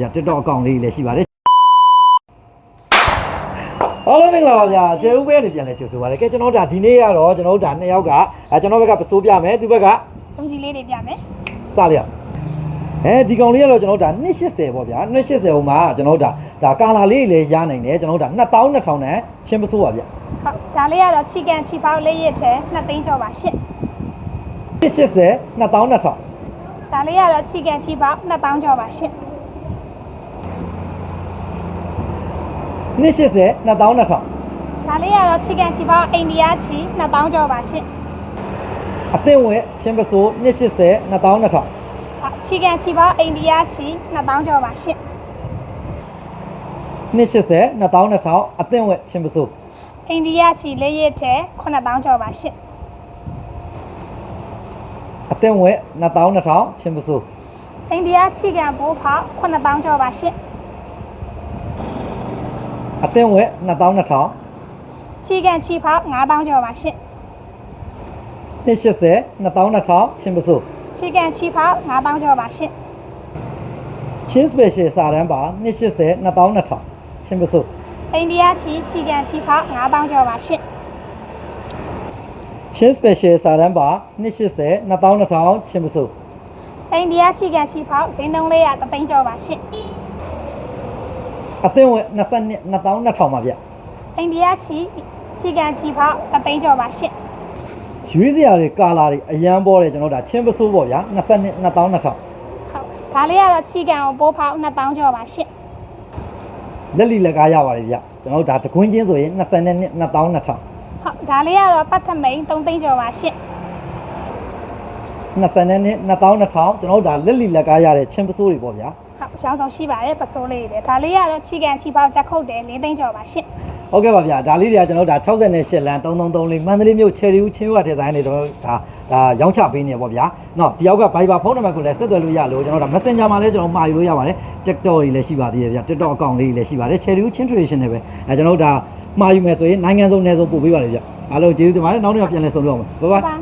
ဗျာ TikTok အကောင့်လေးလည်းရှိပါတယ်အားလုံးမင်္ဂလာပါဗျာကျေဦးပဲနေပြန်လဲကြိုဆိုပါလေကဲကျွန်တော်ဒါဒီနေ့ကတော့ကျွန်တော်တို့ဒါနှစ်ယောက်ကအဲကျွန်တော်ဘက်ကပစိုးပြမယ်သူဘက်ကတုံးကြီးလေးတွေပြမယ်စရအဲဒီကောင်လေးကတော့ကျွန်တော်တို့ဒါ280ပေါ့ဗျာ280ဟိုမှာကျွန်တော်တို့ဒါဒါကာလာလေးလည်းရနိုင်တယ်ကျွန်တော်တို့ဒါ2200နဲ့ချင်းပစိုးပါဗျာဟုတ်ဒါလေးကတော့ချီကန်ချီပေါက်လေးရစ်ထဲနှစ်သိန်းကျော်ပါရှင့်180 2200ဒါလေးကတော့ချီကန်ချီပေါက်နှစ်တောင်းကျော်ပါရှင့် 280 2200ဒါလေးကတော့ချီကန်ချီပေါက်အိန္ဒိယချီနှစ်တောင်းကျော်ပါရှင့်အသင့်ဝဲချင်းပစိုး280 2200ဟုတ်ချီကန်ချီပေါက်အိန္ဒိယချီနှစ်တောင်းကျော်ပါရှင့်280 2200အသင့်ဝဲချင်းပစိုးအိန္ဒိယချီလေးရစ်ထဲခုနှစ်တောင်းကျော်ပါရှင့်အသင့်ဝဲ2200ချင်းပစိုးအိန္ဒိယချီကန်ဘိုးဖောက်ခုနှစ်တောင်းကျော်ပါရှင့် အသင့်ဝဲ2200ချီကန်ချီပေါက်၅တောင်းကျော်ပါရှင့်280 2200ချင်းပစိုးချီကန်ချီပေါက်၅တောင်းကျော်ပါရှင့်ချင်း special စာတန်းပါ280 2200ချင်းပစိုးအိန္ဒိယချီချီကန်ချီပေါက်၅တောင်းကျော်ပါရှင့်ချင်း special စာတန်းပါ280 2200ချင်းပစိုးအိန္ဒိယချီကန်ချီပေါက်ဈေးနှုန်းလေးရတသိန်းကျော်ပါရှင့် အသင့်ဝဲ22 2200ပါဗျအိန္ဒိယချီချီကန်ချီပေါက်တသိန်းကျော်ပါရှင့်ရွေးစရာတွေကာလာတွေအရန်ပေါ်တယ်ကျွန်တော်တို့ဒါချင်းပစိုးပေါ့ဗျာ22 2200ဟုတ်ဒါလေးကတော့ချီကန်ကိုပိုးဖောက်2000ကျော်ပါရှင့်လက်လီလက်ကားရပါတယ်ဗျကျွန်တော်တို့ဒါတကွင်းချင်းဆိုရင်22 2200 ဟုတ်ဒါလေးကတော့ပတ်ထမိန်3သိန်းကျော်ပါရှင့်22 2200ကျွန်တော်တို့ဒါလက်လီလက်ကားရတဲ့ချင်းပစိုးတွေပေါ့ဗျာဟုတ် ရောင်းဆောင်ရှိပါတယ်ပစိုးလေးတွေဒါလေးကတော့ချီကန်ချီပေါင်းချက်ခုတ်တယ်၄သိန်းကျော်ပါရှင့်ဟုတ်ကဲ့ပါဗျာဒါလေးတွေကကျွန်တော်ဒါ68လမ်း333လေးမန္တလေးမြို့ချယ်ရီဦးချင်းရွာထဲဆိုင်နေတော့ဒါဒါရောင်းချပေးနေပါဗျာနော်တယောက်က Viber ဖုန်းနံပါတ်ကိုလည်းဆက်သွယ်လို့ရလို့ကျွန်တော်ဒါ Messenger မှာလည်းကျွန်တော်မှာယူလို့ရပါတယ် TikTok တွေလည်းရှိပါသေးတယ်ဗျာ TikTok အကောင့်လေးတွေလည်းရှိပါတယ်ချယ်ရီဦးချင်း tradition တွေပဲအဲကျွန်တော်ဒါမှာယူမယ်ဆိုရင်နိုင်ငံစုံနယ်စုံပို့ပေးပါလေဗျာအားလုံးကျေးဇူးတင်ပါတယ်နောက်နေ့မှပြန်လည်ဆုံလို့အောင်ပါဘိုင်ဘိုင်